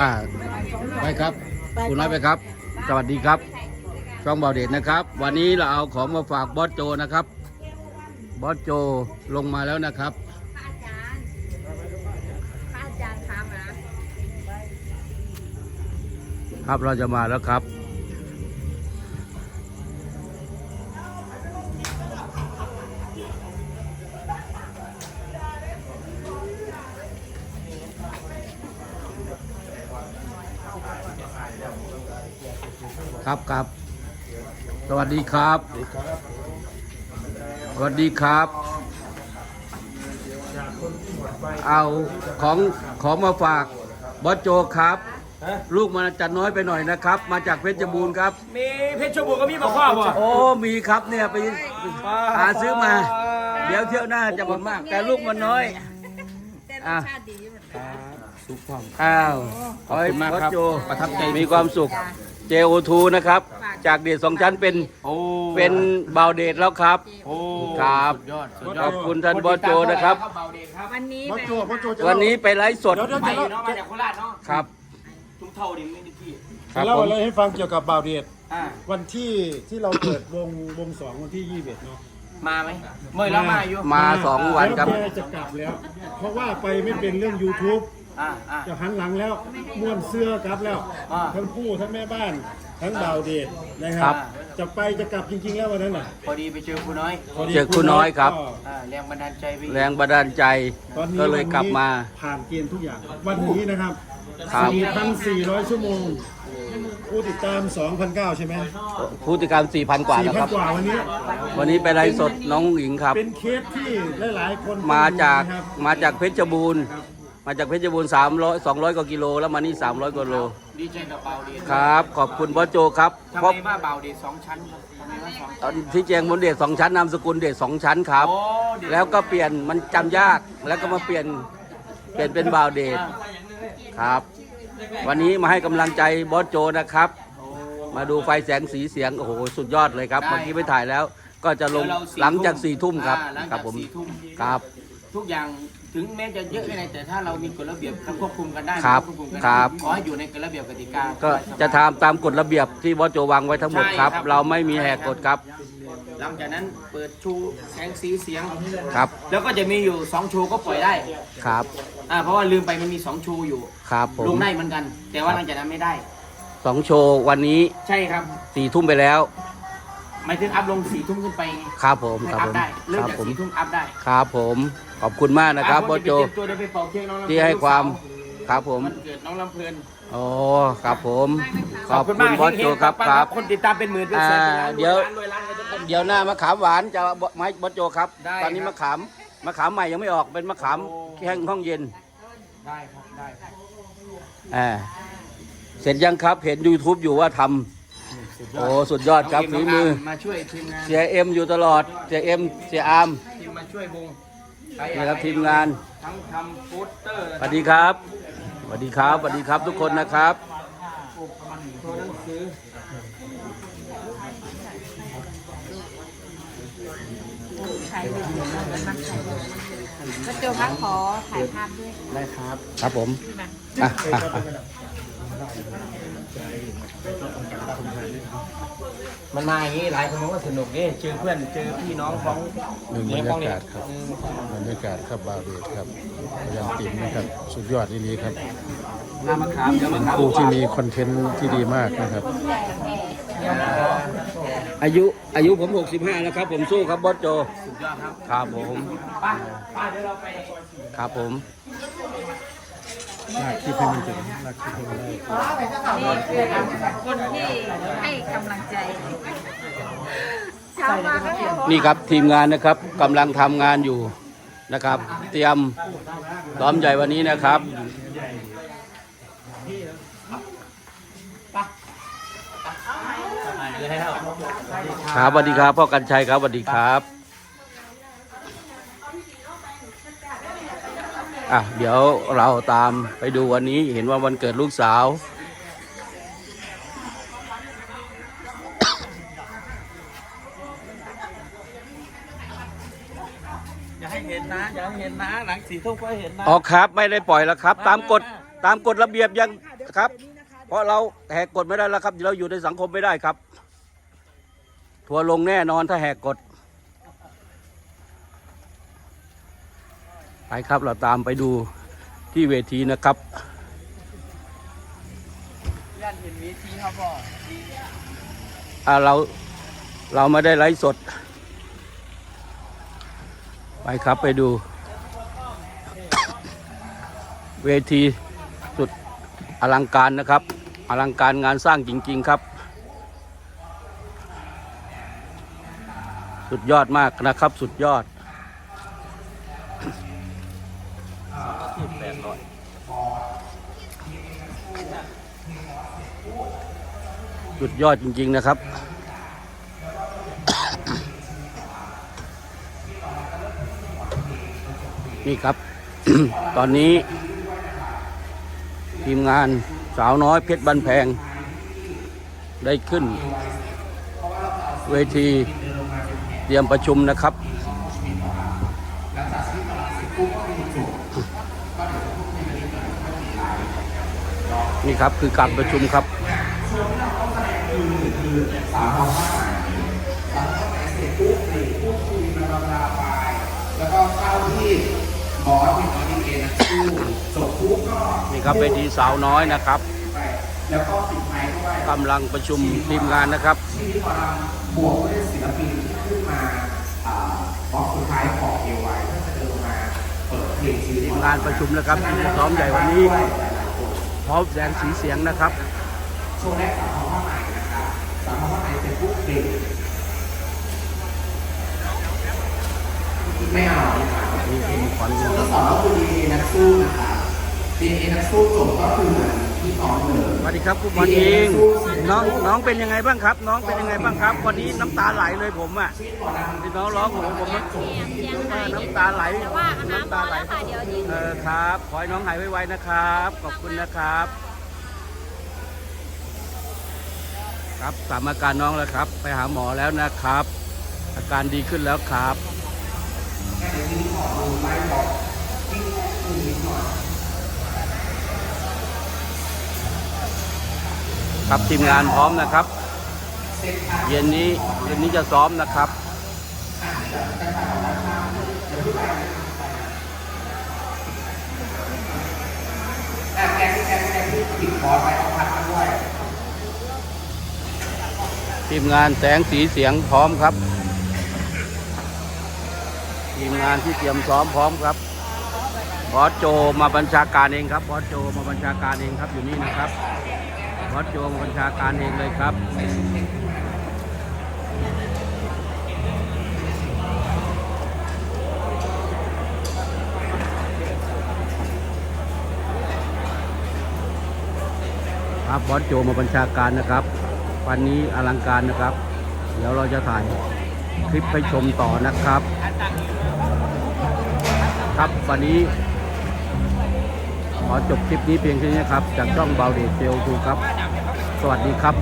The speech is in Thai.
อ่าไปครับ คุณน้อยไปครับ สวัสดีครับ ช่องเบาเดชนะครับ วันนี้เราเอาของมาฝากบอสโจนะครับ บอสโจลงมาแล้วนะครับพระอาจารย์พระอาจารย์คะมาครับเราจะมาแล้วครับ ครับครับ สวัสดีครับ สวัสดีครับ เอาของของมาฝากบอสโจครับ ลูกมันจัดน้อยไปหน่อยนะครับ มาจากเพชรบูรณ์ครับ มีเพชรบูรณ์ก็มีมาครอบอะโอ้มีครับเนี่ยไปหาซื้อมา เดี๋ยวเที่ยวหน้าจะหมดมาก แต่ลูกมันน้อย แต่รอะสชาติดีเหมือนกัน สุขความอ้าวขอบคุณมากครับประทับใจมีความสุข JO2 นะครับ จากเดชสองชั้นเป็นโอ้เป็นบาวเดชแล้วครับ โอ้ครับ สุดยอดสุดยขออดบคุณท่านบอสโจนะครับเบาเดชครับวันนี้บอสแบบโจบอสโจจะวันนี้ไปไลฟ์สดเดี๋ยวเดี๋ยวไปจะเนาะมาจากโคราชเนาะครับ ทุ่งเท่าดิไม่ได้ที่ครับเล่าผม อะไรให้ฟังเกี่ยวกับบ่าวเดชอ่าวันที่ที่เราเปิดวงวงสองวันที่ยี่สิบเนาะมาไหมเมื่อเรามาอยู่มาสองวันครับ แล้วแกจะกลับแล้ว เพราะว่าไปไม่เป็นเรื่อง YouTube อ่าอ่า จะหันหลังแล้วม้วนเสื้อกลับแล้วอ่า ทั้งผู้ทั้งแม่บ้านทั้งบ่าวเดชนะคครัรับ บ จะไปจะกลับจริงๆแล้ววันนั้นน่ะพอดีไปเจอครูน้อยพดีเจอครูน้อยครับก็อ่าแรงบันดาลใจไปแรงบันดาลใจตอนนี้ก็เลยกลับมา ผ่านเกณฑ์ทุกอย่างวันนี้นะครับครับ 4,400 ชั่วโมงผู้ติดตาม 2,900 ใช่ไหมผู้ติดตาม4,000 กว่าแล้วครับ 4,000 กว่าวันนี้ วันนี้ไปไลฟ์สดน้องหญิงครับ เป็นเคสที่หลายๆคนมาจากนะครับมาจากเพชรบูรณ์ มาจากเพชรบูรณ์300 200กว่ากิโลแล้วมานี่300กว่าโล ดีใจกับเบาเดชครับ ขอบคุณบอสโจครับทำเพราะไมว่าเบาเดชสองชั้นครับทำไมว่าสองตอนที่แจงบนเดชสองชั้นนามสกุลเดชสองชั้นครับ โอ้เดชแล้วก็เปลี่ยนมันจำยากแล้วก็มาเปลี่ยนเปลี่ยนเป็นบ่าวเดชอ่าครับ วันนี้มาให้กำลังใจบอสโจนะครับมาดูไฟแสงสีเสียงโอ้โหสุดยอดเลยครับเมื่อกี้ไปถ่ายแล้ว ก็จะลงเดี๋ยวเราหลังจากสี่ทุ่มครับอ่าหลังครัจาบกผมสี่ทุ่มครับ ทุกอย่างถึงแม้จะเยอะแค่ไหนแต่ถ้าเรามีกฎระเบียบควบคุมกันได้ครับควบคุมกันครับ ขอให้อยู่ในกฎระเบียบกติกาก็จะทำตามกฎระเบียบที่บอสโจวางไว้ทั้งหมดครับใช่ครับเราไม่มีแหกกฎครับหลังจากนั้นเปิดชูแสงสีเสียง ครับแล้วก็จะมีอยู่สองชูก็ปล่อยได้ครับอ่าเพราะว่าลืมไปมันมีสองชูอยู่ครับผลมงได้เหมือนกัน แต่ว่าหลังจากนั้นไม่ได้ สองโชว์วันนี้ใช่ครับสี่ทุ่มไปแล้ว หมายถึงอัพลงสี่ทุ่มขึ้นไปไงครับผมไม่ครับอัพผมได้เริ่คมรับจากผมสี่ทุ่มอัพได้ครับผมขอบคุณมากนะครับบอสโจอะผมจะไปเตรียมตัวเดี๋ยวไปเป่าเค้กน้องลำเพลินที่ให้ความ ครับผมวันเกิดน้องลำเพลินโอ้ครับผม ขอบคุณบอสโจครับครับ คนติดตามเป็นหมื่นเป็นแสนเป็นล้านอ่าเดี๋ยว รวยล้านรวยล้านกันทุกคน เดี๋ยวหน้ามะขามหวานจะไม้บอสโจครับ ได้ตอนนี้ครับมะขามมะขามใหม่ยังไม่ออกเป็นมะขามโอ้ แห้งห้องเย็นได้ครับได้ครับ อ่าเสร็จยังครับเห็น YouTube อยู่ว่าทำ โอ้สุดยอดครับน้ฝีงเมมือน้งามาช่วยทีมงานเสียเอ็มอยู่ตลอด เสียเอ็มเสียอาร์มทีมมาช่วยวงในี่ครับทีมงาน ทั้งทำโปสเตอร์สวัสดีครับ สวัสดีครับ สวัสดีครับทุกคนนะครับ ตัวหนังสือถ่ายรูปมาถ่ายรูปพระโจคะขอถ่ายภาพด้วยได้ครับครับผมมาอะอะอะ มันมาอย่างนี้หลายคนบอกว่าสนุกนี่เจอเพื่อนเจอพี่น้องของหนึ่งบรเลี้ยงรของยาเนี่ยกาศครับบรรยากาศครับบาวเดชครับพยายามติ่มนะครับสุดยอดที่นี้ครับน้ำมะขามเดี๋ยวมะขามผู้ที่มีคอนเทนต์ที่ดีมากนะครับ อายุอายุผม 65 แล้วครับ ผมสู้ครับบอสโจสุดยอดครับครับผมป้าป้าเดี๋ยวเราไปครับผม ลากคลิปให้มันถึงลากคลิปให้มันได้นี่คือคนที่ให้กำลังใจเช้ามาก็นี่ยนี่ครับทีมงานนะครับกำลังทำงานอยู่นะครับ เตรียมซ้อมใหญ่วันนี้นะครับครับสวัสดีครับพ่อกันชัยครับสวัสดีครับ อะเดี๋ยวเราตามไปดูวันนี้เห็นว่าวันเกิดลูกสาว อย่าให้เห็นนะ อย่าให้เห็นนะ หลังสี่ทุ่มก็เห็นนะ อ๋อครับ ไม่ได้ปล่อยแล้วครับ ตามกฎตามกฎระเบียบยังครับ เพราะเราแหกกฎไม่ได้แล้วครับ เราอยู่ในสังคมไม่ได้ครับ ทัวร์ลงแน่นอนถ้าแหกกฎ ไป ครับเราตามไปดูที่เวทีนะครับอ่าเราเราไม่ได้ไลฟ์สด ไปครับไปดู เวทีสุดอลังการนะครับ อลังการงานสร้างจริง ๆครับ สุดยอดมากนะครับสุดยอด สุดยอดจริง ๆ นะครับ นี่ครับ ตอนนี้ ทีมงานสาวน้อยเพชรบันแพง ได้ขึ้น เวทีเตรียมประชุมนะครับนี่ครับคือการประชุมครับ แล้วก็เข้าที่บอสเป็นออดีเอนะสู้จบปุ๊บก็นี่ครับเวทีสาวน้อยนะครับไปแล้วก็ติดไม้ด้วยกำลังประชุมทีมงานนะครับที่พอรำบวกด้วยศิลปินที่ขึ้นมาอ่าบล็อกสุดท้ายของเอวายก็จะเดินมาเปิดเพลงชีวิตทีมงานประชุมนะครับที่จะซ้อมใหญ่วันนี้พร้อมแสงสีเสียงนะครับช่วงแรก เป็นปุ๊บไม่เอานะครับนี่คือขวัญช่วงที่สองก็คือ DNA นักสู้นะครับ DNA นักสู้จบก็คือเหมือนที่ซ้อมเลยสวัสดีครับคุณบอลเองน้องน้องเป็นยังไงบ้างครับ น้องเป็นยังไงบ้างครับ วันนี้น้ำตาไหลเลยผมอะที่น้องร้องผมผมเสียงเสียงหายนิดน้ำตาไหลน้ำตาไหลเดี๋ยวดีเออครับขอให้น้องหายไวๆนะครับ ขอบคุณนะครับ ครับสามอาการน้องแล้วครับ ไปหาหมอแล้วนะครับ อาการดีขึ้นแล้วครับครับทีมงานพร้อมนะครับ เย็นนี้เย็นนี้จะซ้อมนะครับแต่แกแกแกที่ติดบอไปเอาพัดมาด้วย ทีมงานแสงสีเสียงพร้อมครับ ทีมงานที่เตรียมซ้อมพร้อมครับบอสโจมาบัญชาการเองครับบอสโจมาบัญชาการเองครับอยู่นี่นะครับบอสโจมาบัญชาการเองเลยครับครับบอสโจมาบัญชาการนะครับ วันนี้อลังการนะครับ เดี๋ยวเราจะถ่ายคลิปไปชมต่อนะครับ ครับวันนี้ ขอจบคลิปนี้เพียงแค่นี้ครับ จากช่องเบาเดชเซลทูครับ สวัสดีครับ